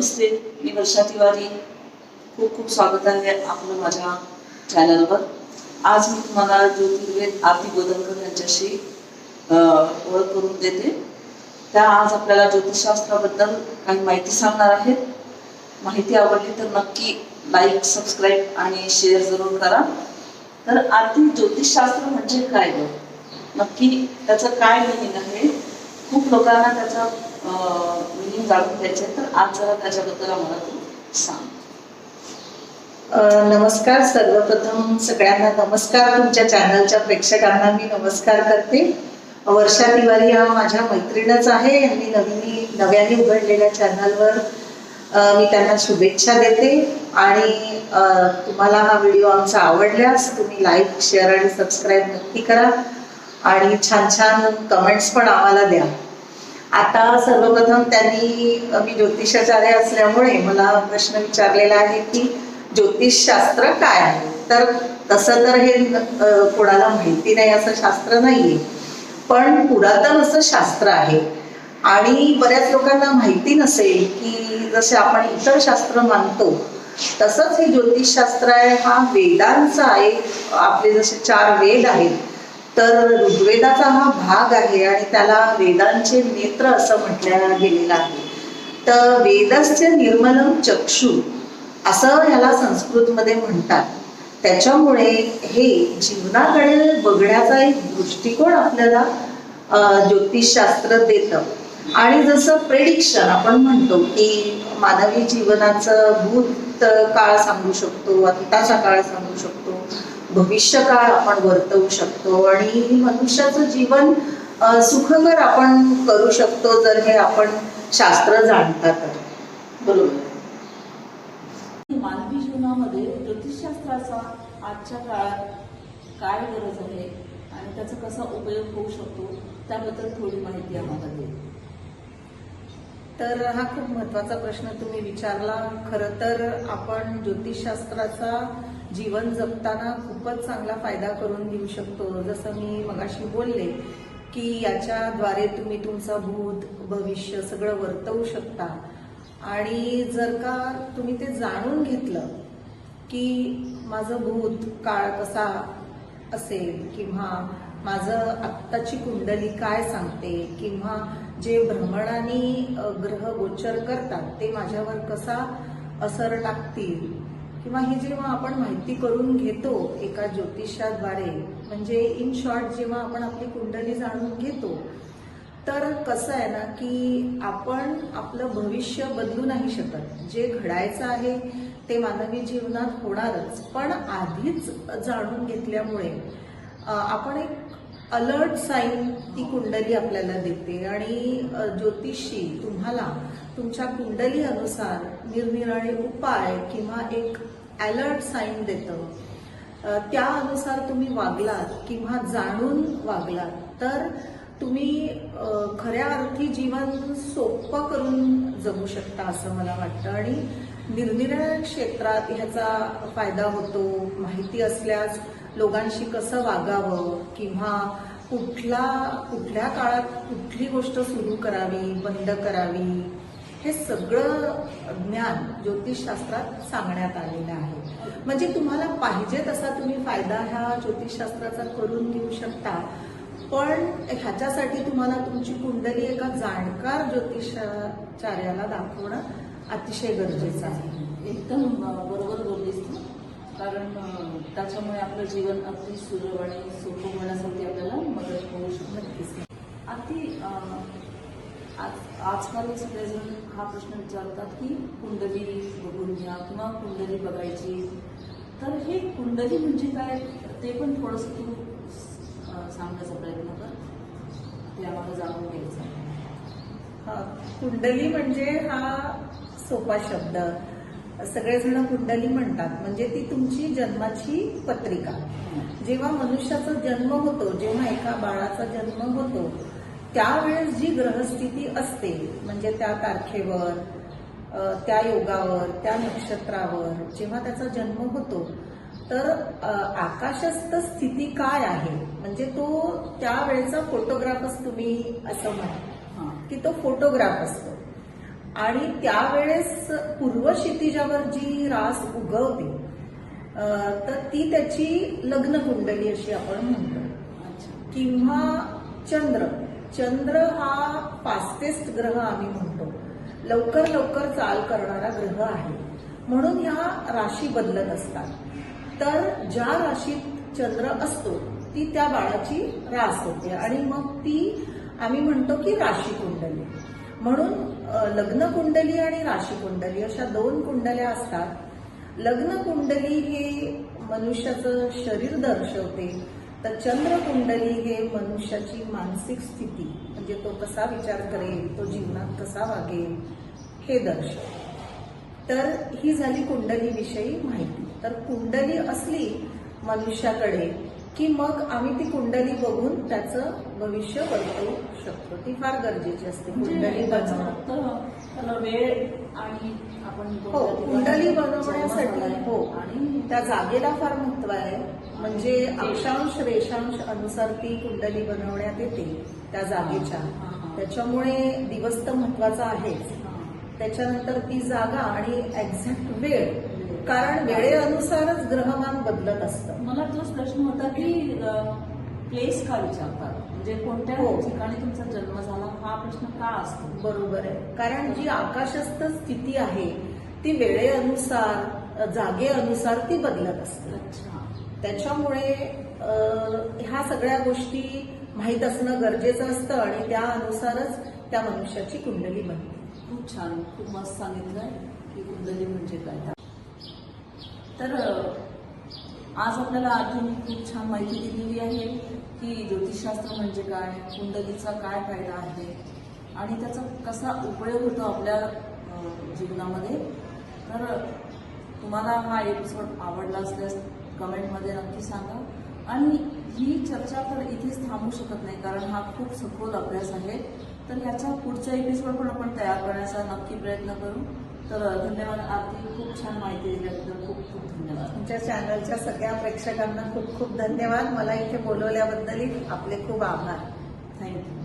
नमस्ते मी वर्षा तिवारी खूप खूप स्वागत आहे आपलं माझ्या चॅनलवर. आज मी तुम्हाला ज्योतिर्वेद आरती बोधनकर यांच्याशी ओळख करून देते. त्या आज आपल्याला ज्योतिषशास्त्राबद्दल काही माहिती सांगणार आहेत. माहिती आवडली तर नक्की लाईक सबस्क्राईब आणि शेअर जरूर करा. तर आरती ज्योतिषशास्त्र म्हणजे काय गं नक्की त्याचं काय मिनिंग आहे? खूप लोकांना त्याचा मिनिंग जाणून घ्यायचे तर आज जरा त्याच्याबद्दल आम्हाला तू सांग. नमस्कार सर्वप्रथम सगळ्यांना नमस्कार. तुमच्या चॅनलच्या प्रेक्षकांना मी नमस्कार करते. वर्षा तिवारी हा माझ्या मैत्रीणच आहे आणि नवीन नव्याने उघडलेल्या चॅनलवर मी त्यांना शुभेच्छा देते. आणि तुम्हाला हा व्हिडिओ आमचा आवडल्यास तुम्ही लाईक शेअर आणि सबस्क्राईब नक्की करा. आणि छान छान कमेंट्स पण आम्हाला द्या. आता सर्वप्रथम त्यांनी मी ज्योतिषाचार्य असल्यामुळे मला प्रश्न विचारलेला आहे की ज्योतिषशास्त्र काय आहे? तर तसं तर हे कोणाला माहिती नाही असं शास्त्र नाहीये. पण पुरातन असं शास्त्र आहे. आणि बऱ्याच लोकांना माहिती नसेल की जसे आपण इतर शास्त्र मानतो तसंच हे ज्योतिषशास्त्र आहे. हा वेदांचा एक आपले जसे चार वेद आहेत तर ऋग्वेदाचा हा भाग आहे आणि त्याला वेदांचे नेत्र असं म्हटलं गेलेलं आहे. तर वेदस्य निर्मलम चक्षु असं ह्याला संस्कृतमध्ये म्हणतात. त्याच्यामुळे हे जीवनाकडे बघण्याचा एक दृष्टिकोन आपल्याला ज्योतिषशास्त्र देतं. आणि जसं प्रेडिक्शन आपण म्हणतो की मानवी जीवनाचं भूत काळ सांगू शकतो आत्ताचा काळ सांगू शकतो. भविष्य काळ आपण वर्तवू शकतो आणि मनुष्याचं जीवन सुखकर आपण करू शकतो जर हे आपण शास्त्र जाणता तर बरोबर मानवी जीवनामध्ये ज्योतिषशास्त्राचा आजच्या काळात काय गरज आहे आणि त्याचा कसा उपयोग होऊ शकतो त्याबद्दल थोडी माहिती आम्हाला दे. तर हा खूप महत्त्वाचा प्रश्न तुम्ही विचारला. खरं तर आपण ज्योतिषशास्त्राचा जीवन जगताना खूपच चांगला फायदा करून घेऊ शकतो. जसं मी मगाशी बोलले की याच्याद्वारे तुम्ही तुमचं भूत भविष्य सगळं वर्तवू शकता. आणि जर का तुम्ही ते जाणून घेतलं की माझं भूत काळ कसा असेल किंवा माझं आत्ताची कुंडली काय सांगते किंवा जे भ्रमणाने ग्रह गोचर करतात ते माझ्यावर कसा असर टाकतील किंवा ही जेव्हा आपण माहिती करून घेतो एका ज्योतिषाद्वारे म्हणजे इन शॉर्ट जेव्हा आपण आपली कुंडली जाणून घेतो तर कसं आहे ना की आपण आपलं भविष्य बदलू नाही शकत. जे घडायचं आहे ते मानवी जीवनात होणारच. पण आधीच जाणून घेतल्यामुळे आपण एक अलर्ट साईन ती कुंडली आपल्याला देते. आणि ज्योतिषी तुम्हाला तुमच्या कुंडली अनुसार निरनिराळे उपाय किंवा एक अलर्ट साईन देतं. त्या अनुसार तुम्ही वागलात किंवा जाणून वागलात तर तुम्ही खऱ्या अर्थी जीवन सोपं करून जगू शकता असं मला वाटतं. आणि निरनिराळ्या क्षेत्रात ह्याचा फायदा होतो. माहिती असल्यास लोकांशी कसं वागावं किंवा कुठला कुठल्या काळात कुठली गोष्ट सुरू करावी बंद करावी हे सगळं ज्ञान ज्योतिषशास्त्रात सांगण्यात आलेलं आहे. म्हणजे तुम्हाला पाहिजे तसा तुम्ही फायदा ह्या ज्योतिषशास्त्राचा करून घेऊ शकता. पण ह्याच्यासाठी तुम्हाला तुमची कुंडली एका जाणकार ज्योतिषाचार्याला दाखवणं अतिशय गरजेचं आहे. एकदम बरोबर बोललीस तू. कारण त्याच्यामुळे आपलं जीवन अगदी सुलभ आणि सोपं होण्यासाठी आपल्याला मदत होऊ शकते. नक्कीच. अगदी आज आजकाल सगळेजण हा प्रश्न विचारतात की कुंडली बघून घ्या किंवा कुंडली बघायची. तर हे कुंडली म्हणजे काय? ते पण थोडंसं तू सांगण्याचा प्रयत्न कर. ते आम्हाला जाणून घ्यायचं हा, कुंडली म्हणजे हा सोपा शब्द. सगळेजण कुंडली म्हणतात. म्हणजे ती तुमची जन्माची पत्रिका. जेव्हा मनुष्याचा जन्म होतो जेव्हा एका बाळाचा जन्म होतो त्यावेळेस जी ग्रहस्थिती असते म्हणजे त्या तारखेवर त्या योगावर त्या नक्षत्रावर जेव्हा त्याचा जन्म होतो तर आकाशस्थ स्थिती काय आहे? म्हणजे तो त्यावेळेचा फोटोग्राफच तुम्ही असं म्हणा की तो फोटोग्राफ असतो. आणि त्यावेळेस पूर्व क्षितिजावर जी रास उगवते तर ती त्याची लग्न कुंडली अशी आपण म्हणतो. किंवा चंद्र. चंद्र हा फास्टेस्ट ग्रह आम्ही म्हणतो. लवकर लवकर चाल करणारा ग्रह आहे. म्हणून ह्या राशी बदलत असतात. तर ज्या राशीत चंद्र असतो ती त्या बाळाची रास होते. आणि मग ती आम्ही म्हणतो की राशी कुंडली म्हणून लग्न कुंडली आणि राशी कुंडली अशा दोन कुंडल्या असतात. लग्न कुंडली हे मनुष्याचं शरीर दर्शवते. तर चंद्र कुंडली हे मनुष्याची मानसिक स्थिती म्हणजे तो कसा विचार करेल तो जीवनात कसा वागेल हे दर्शवते तर ही झाली कुंडली विषयी माहिती. तर कुंडली असली मनुष्याकडे की मग आम्ही ती कुंडली बघून त्याचं भविष्य बदलू शकतो. ती फार गरजेची असते कुंडली म्हणजे फक्त त्याला वेळ आणि आपण हो कुंडली बनवण्यासाठी हो आणि त्या जागेला फार महत्त्व आहे. म्हणजे अक्षांश रेषांश अनुसार ती कुंडली बनवण्यात येते त्या जागेच्या. त्याच्यामुळे दिवस तर महत्त्वाचा आहेच. त्याच्यानंतर ती जागा आणि एक्झॅक्ट वेळ. कारण वेळेनुसारच ग्रहमान बदलत असतं. मला तोच प्रश्न होता की प्लेस का विचारतात? म्हणजे कोणत्या हो. ठिकाणी तुमचा जन्म झाला? हा प्रश्न का असतो? बरोबर आहे. कारण जी आकाशस्थ स्थिती आहे ती वेळेनुसार जागेनुसार ती बदलत असते. अच्छा. त्याच्यामुळे ह्या सगळ्या गोष्टी माहीत असणं गरजेचं असतं आणि त्या अनुसारच त्या मनुष्याची कुंडली बनते. खूप छान. खूप मस्त सांगितलंय की कुंडली म्हणजे काय. तर आज आपल्याला अजून खूप छान माहिती दिलेली आहे की ज्योतिषशास्त्र म्हणजे काय कुंडलीचा काय फायदा आहे आणि त्याचा कसा उपयोग होतो आपल्या जीवनामध्ये. तर तुम्हाला हा एपिसोड आवडला असल्यास कमेंटमध्ये नक्की सांगा. आणि ही चर्चा तर इथेच थांबू शकत नाही कारण हा खूप सखोल अभ्यास आहे. तर याचा पुढचा एपिसोड पण आपण तयार करण्याचा नक्की प्रयत्न करू. तर धन्यवाद आरती. खूप छान माहिती दिल्याबद्दल खूप खूप धन्यवाद. तुमच्या चॅनलच्या सगळ्या प्रेक्षकांना खूप खूप धन्यवाद. मला इथे बोलवल्याबद्दल आपले खूप आभार. थँक्यू